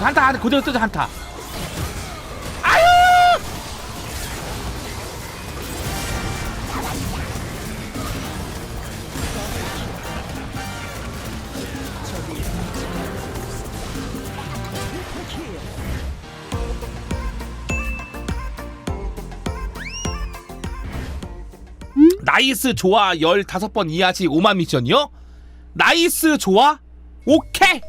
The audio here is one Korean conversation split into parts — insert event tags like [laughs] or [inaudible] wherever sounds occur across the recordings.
한타 한타 그대로 뜨자 한타 아유 나이스 좋아 15번 이하시 5만 미션이요? 나이스 좋아? 오케이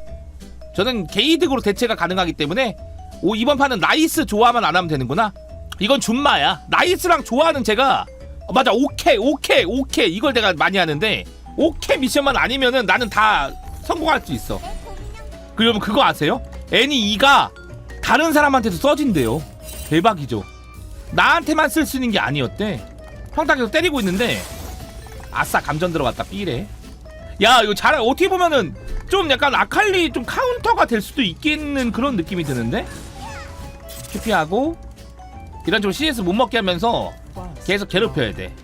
저는 게이득으로 대체가 가능하기 때문에 오 이번 판은 나이스 좋아만 안 하면 되는구나. 이건 준마야. 나이스랑 좋아는 제가 어, 맞아 오케이 오케이 오케이. 이걸 내가 많이 하는데 오케이 미션만 아니면은 나는 다 성공할 수 있어. 그러면 그거 아세요? 애니 2가 다른 사람한테도 써진대요. 대박이죠. 나한테만 쓸 수 있는 게 아니었대. 평타 계속 때리고 있는데 아싸 감전 들어갔다. 삐래. 야 이거 잘 어떻게 보면은 좀 약간 아칼리 좀 카운터가 될 수도 있겠는 그런 느낌이 드는데? QP하고. 이런 좀 CS 못 먹게 하면서 계속 괴롭혀야 돼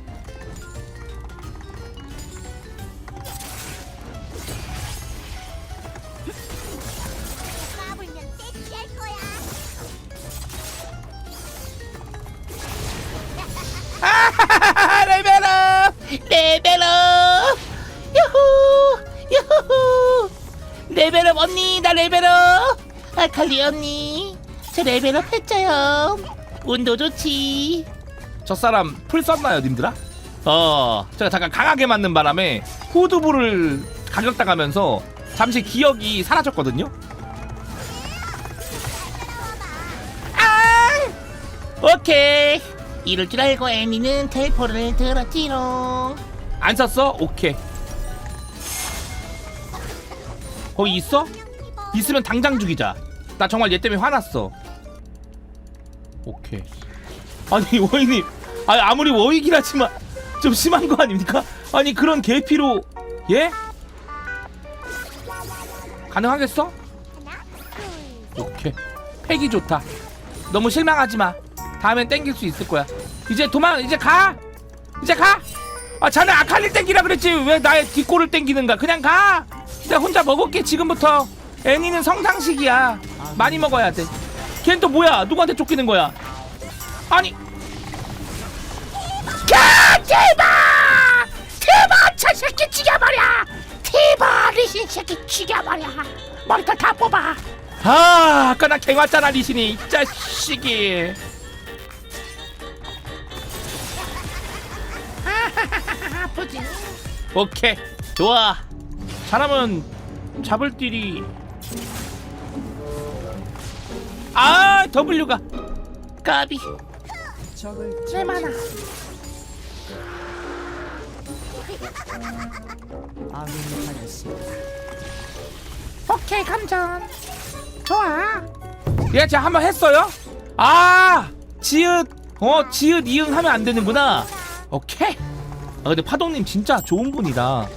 레벨업 언니 나 레벨업. 아칼리 언니. 저 레벨업 했죠요. 운도 좋지. 저 사람 풀 썼나요 님들아? 어 제가 잠깐 강하게 맞는 바람에 후두부를 가격당하면서 잠시 기억이 사라졌거든요. 아 오케이. 이럴 줄 알고 애니는 텔포를 들었지롱. 안 썼어? 오케이 거기 있어? 있으면 당장 죽이자. 나 정말 얘 때문에 화났어. 오케이. 아니 워이님 아니 아무리 워이기라지만 좀 심한 거 아닙니까? 아니 그런 계피로 예? 가능하겠어? 오케이. 팩이 좋다. 너무 실망하지 마. 다음엔 땡길 수 있을 거야. 이제 도망 이제 가! 이제 가 아 자네 아칼리 땡기라 그랬지. 왜 나의 뒷골을 땡기는가? 그냥 가 내가 혼자 먹을게 지금부터. 애니는 성상식이야. 많이 먹어야 돼 걘 또 뭐야? 누구한테 쫓기는 거야? 아니. 야 제발 제발 저 새끼 죽여버려! 제발 리신 새끼 죽여버려! 머리털 다 뽑아! 아 아까 나 갱왔잖아 리신이 이 자식이. [laughs] 아프지. 오케이 좋아 사람은 잡을 딜이 아 W가. 까비. 아군이 하였습니다. 오케이 감전. 좋아. 얘 제가 한번 했어요? 아 지읒. 어 지읒 이응 하면 안 되는구나. 오케이. 아 근데 파동님 진짜 좋은 분이다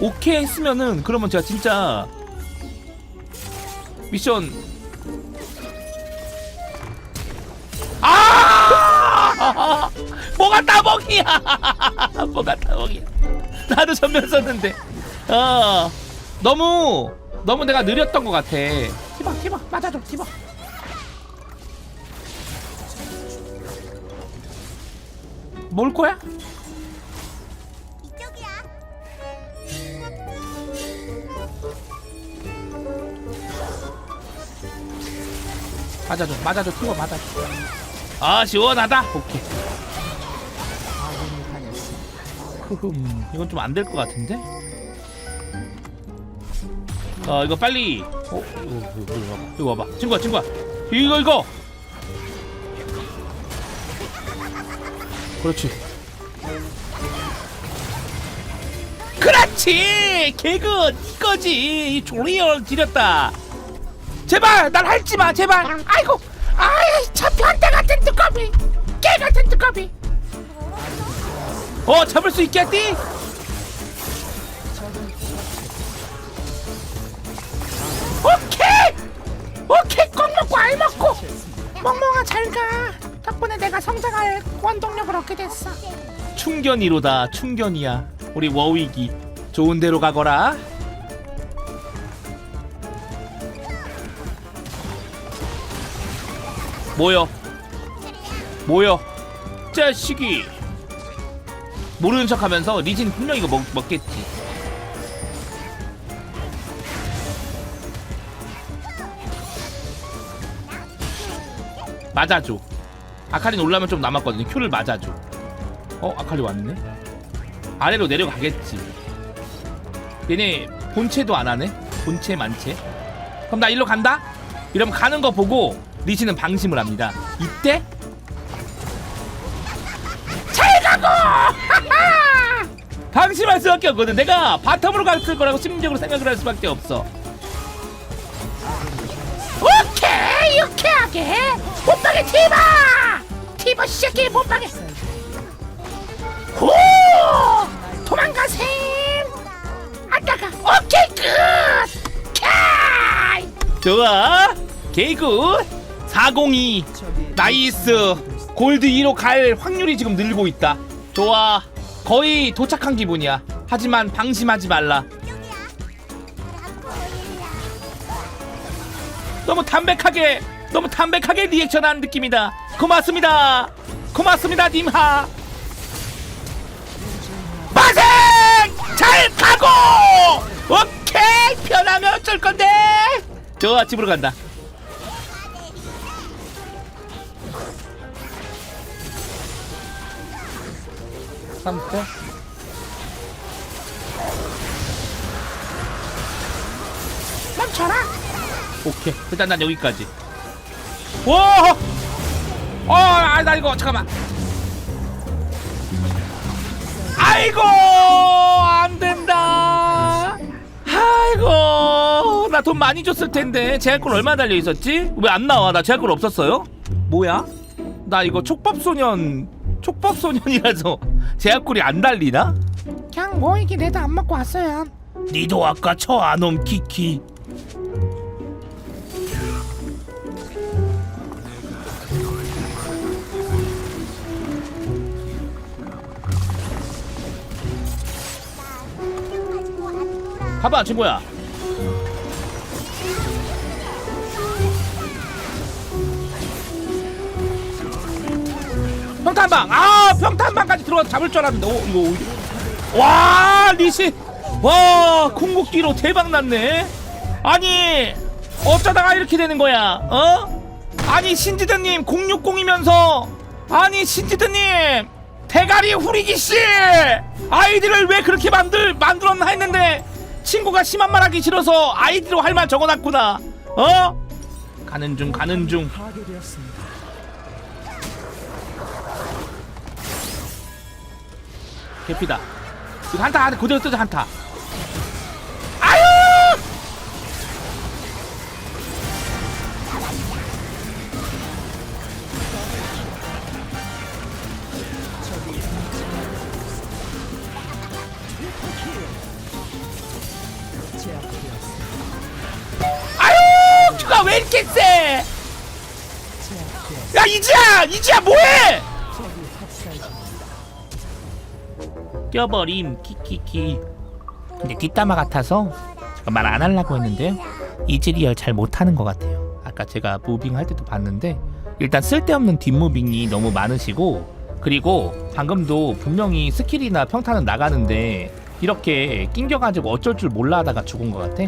오케이 했으면은 그러면 제가 진짜 미션. 아! [laughs] 뭐가 따먹이야? [laughs] 뭐가 따먹이야? 나도 전면 썼는데. 어 너무 너무 내가 느렸던 것 같아. 티박 티박 맞아줘 티박 뭘 거야? 맞아줘 맞아줘 티박 맞아줘. 아 시원하다. 오케이. 흐흠 이건 좀 안 될 것 같은데? 어 이거 빨리. 어 이거, 이거 와봐. 친구야 친구야. 이거 이거! 그렇지 그렇지. 개그 이거지. 이 조리얼 지렸다. 제발 날 할지마 제발. 아이고 아이 참 변태 같은 두꺼비 개 같은 두꺼비 어 잡을 수 있겠디? 오케이! 오케이 꼭 먹고 알 먹고. 멍멍아 잘가. 덕분에 내가 성장할 원동력을 얻게 됐어. 충견이로다 충견이야. 우리 워위기 좋은 데로 가거라 뭐요? 뭐요? 자식이 모르는 척 하면서 리진 분명 이거 먹, 먹겠지. 맞아줘. 아칼리 올라면 좀 남았거든요. 큐를 맞아줘. 어 아칼리 왔네. 아래로 내려가겠지. 얘네 본체도 안 하네. 본체 만체. 그럼 나 일로 간다. 이러면 가는 거 보고 리치는 방심을 합니다. 이때 잘 가고 [laughs] 방심할 수밖에 없거든. 내가 바텀으로 갔을 거라고 심리적으로 생각을 할 수밖에 없어. 오케이 유쾌하게 못방에 티바 티바 못방에 오 도망가셈 아 좋아. 개굿 402 나이스. 골드 2로 갈 확률이 지금 늘고 있다. 좋아. 거의 도착한 기분이야. 하지만 방심하지 말라. 너무 담백하게 너무 담백하게 리액션한 느낌이다. 고맙습니다. 고맙습니다 님하. 마생! 잘 가고! 오케이! 편하면 어쩔 건데 좋아 집으로 간다. 삼포 멈춰라! 오케이. 일단 난 여기까지. 와! 어, 아, 나 이거 잠깐만. 아이고, 돈 많이 줬을 텐데 제약골 얼마 달려 있었지? 왜 안 나와? 나 제약골 없었어요? 뭐야? 나 이거 촉법 소년, 촉법 소년이라서 제약골이 안 달리나? 그냥 뭐 이게 내도 안 맞고 왔어요. 니도 아까 저 아놈 키키. 봐봐 친구야 평탄방. 아 평탄방까지 들어가서 잡을 줄 알았는데. 어 이거 와 리시. 와 궁극기로 대박 났네. 아니 어쩌다가 이렇게 되는 거야? 어? 아니 신지드님 060이면서. 아니 신지드님 대가리 후리기 씨! 아이디를 왜 그렇게 만들 만들었나 했는데 친구가 심한 말 하기 싫어서 아이디로 할 말 적어놨구나. 어? 가는 중 가는 중 개피다 이거 한타 한타 그대로 뜨자 한타 아유. 아유 큐가 왜 이렇게 세? 야 이지야 이지야 뭐해? 껴버림 키키키. 근데 뒷담화 같아서 말안 하려고 했는데 이즈리얼 잘 못하는 것 같아요. 아까 제가 무빙 할 때도 봤는데 일단 쓸데없는 뒷무빙이 너무 많으시고 그리고 방금도 분명히 스킬이나 평타는 나가는데 이렇게 낑겨가지고 어쩔 줄 몰라 하다가 죽은 것 같아.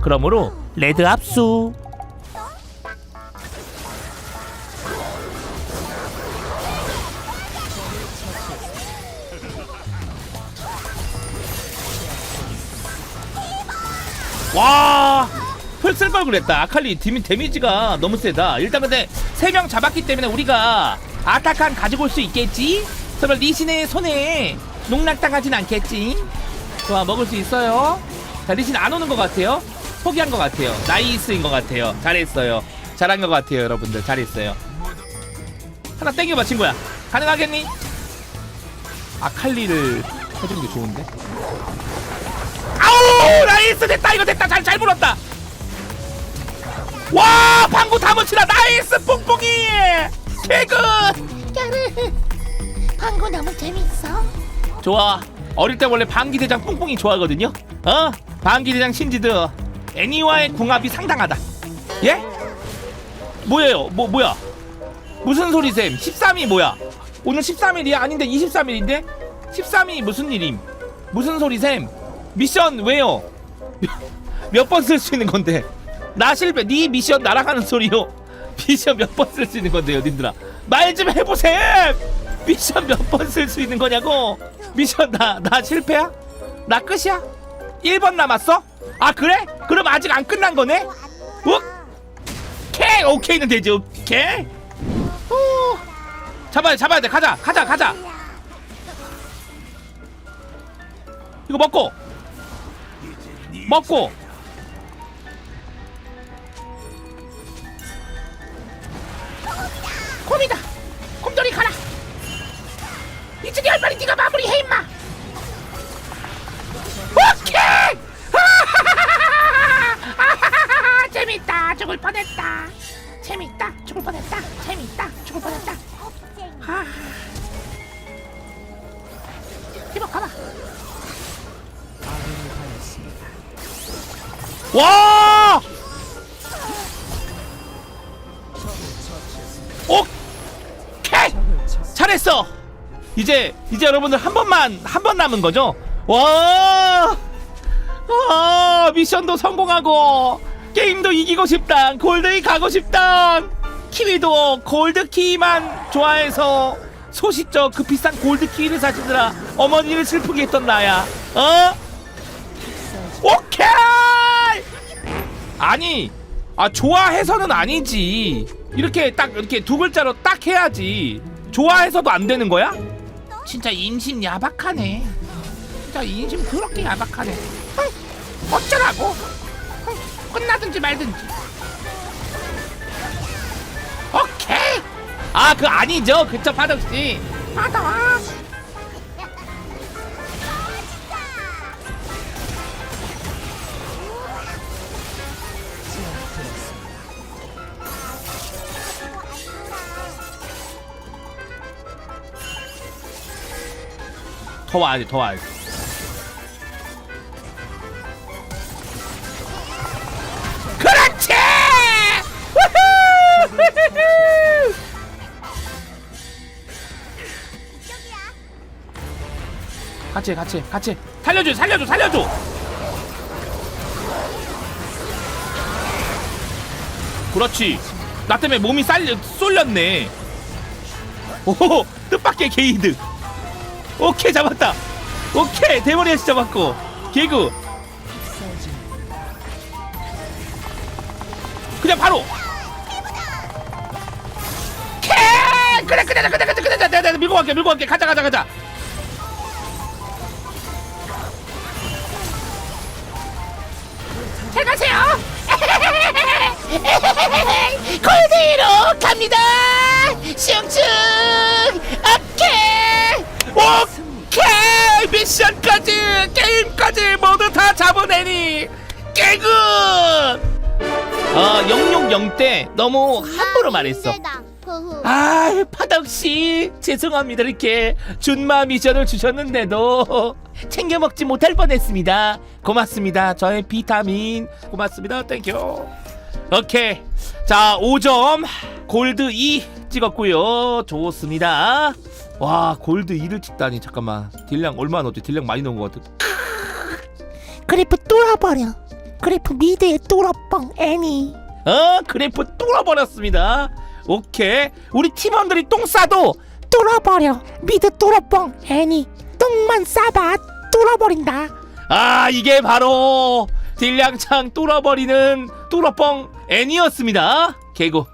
그러므로 레드 압수 와! 풀쓸 걸 그랬다. 아칼리 데미, 데미지가 너무 세다. 일단 근데 세 명 잡았기 때문에 우리가 아타칸 가지고 올 수 있겠지? 설마 리신의 손에 농락당하진 않겠지? 좋아, 먹을 수 있어요. 자, 리신 안 오는 것 같아요. 포기한 것 같아요. 나이스인 것 같아요. 잘했어요. 잘한 것 같아요, 여러분들. 잘했어요. 하나 땡겨봐, 친구야. 가능하겠니? 아칼리를 해주는 게 좋은데? 아우 나이스 됐다. 이거 됐다. 잘 잘 물었다. 와 방구 다 묻히다 나이스 뽕뽕이. 개good 야르. 방구 너무 재밌어. 좋아. 어릴 때 원래 방기대장 뽕뽕이 좋아하거든요. 어? 방기대장 신지드. 애니와의 궁합이 상당하다. 예? 뭐예요? 뭐 뭐야? 무슨 소리셈 13이 뭐야? 오늘 13일이야? 아닌데 23일인데? 13이 무슨 일임? 무슨 소리셈 미션 왜요? 몇 번 쓸 수 있는 건데? 나 실패 네 미션 날아가는 소리요. 미션 몇 번 쓸 수 있는 건데요 님들아? 말 좀 해보셈! 미션 몇 번 쓸 수 있는 거냐고? 미션 나 나 실패야? 나 끝이야? 1번 남았어? 아 그래? 그럼 아직 안 끝난 거네? 오케이 오케이는 되지 오케이 오. 잡아야 잡아야 돼. 가자 가자 가자! 이거 먹고 먹고. 곰이다. 곰돌이 가라. 이쪽에 할 말이 네가 마무리해 임마. 오케이! [laughs] 재밌다. 죽을 뻔했다. 재밌다 와 오케이 쳐 잘했어. 이제 이제 여러분들 한 번만 한 번 남은 거죠? 와, 아 미션도 성공하고 게임도 이기고 싶다. 골드이 가고 싶다. 키위도 골드 키만 좋아해서 소시적 그 비싼 골드 키위를 사시느라 어머니를 슬프게 했던 나야. 어? 오케이. 아니, 아 좋아해서는 아니지. 이렇게 딱 이렇게 두 글자로 딱 해야지. 좋아해서도 안 되는 거야? 진짜 인심 야박하네. 진짜 인심 그렇게 야박하네. 응, 어쩌라고? 응, 끝나든지 말든지. 오케이. 아, 그 아니죠. 그쵸, 파덕 씨. 받아. 더 와야지, 더 와야지. 그렇지. 우후! 같이, 해, 같이, 해, 같이. 해. 살려줘, 살려줘, 살려줘. 그렇지. 나 때문에 몸이 쏠렸네. 오, 뜻밖의 게이드. 오케이, 잡았다. 오케이, 대머리에서 잡았고. 개구. 그냥 바로. 캐! 그래 그래 그래 그래 그래 그래 내가 밀고 갈게, 밀고 갈게. 가자, 가자, 가자. 잘 가세요. [laughs] [laughs] 0 때 너무 함부로 말했어. 아, 아 파덕씨 죄송합니다 이렇게 준마 미션을 주셨는데도 챙겨 먹지 못할 뻔했습니다. 고맙습니다 저의 비타민. 고맙습니다 땡큐 오케이. 자 5점. 골드 2 찍었고요. 좋습니다. 와 골드 2를 찍다니. 잠깐만. 딜량 얼마 나었지? 딜량 많이 넣은 것 같아. 크으, 그래프 뚫어버려. 그래프 미드에 뚫어뻥 애니. 어 그래프 뚫어버렸습니다 오케이 우리 팀원들이 똥 싸도 뚫어버려. 미드 뚫어뻥 애니. 똥만 싸봐. 뚫어버린다. 아 이게 바로 딜량창 뚫어버리는 뚫어뻥 애니였습니다 개구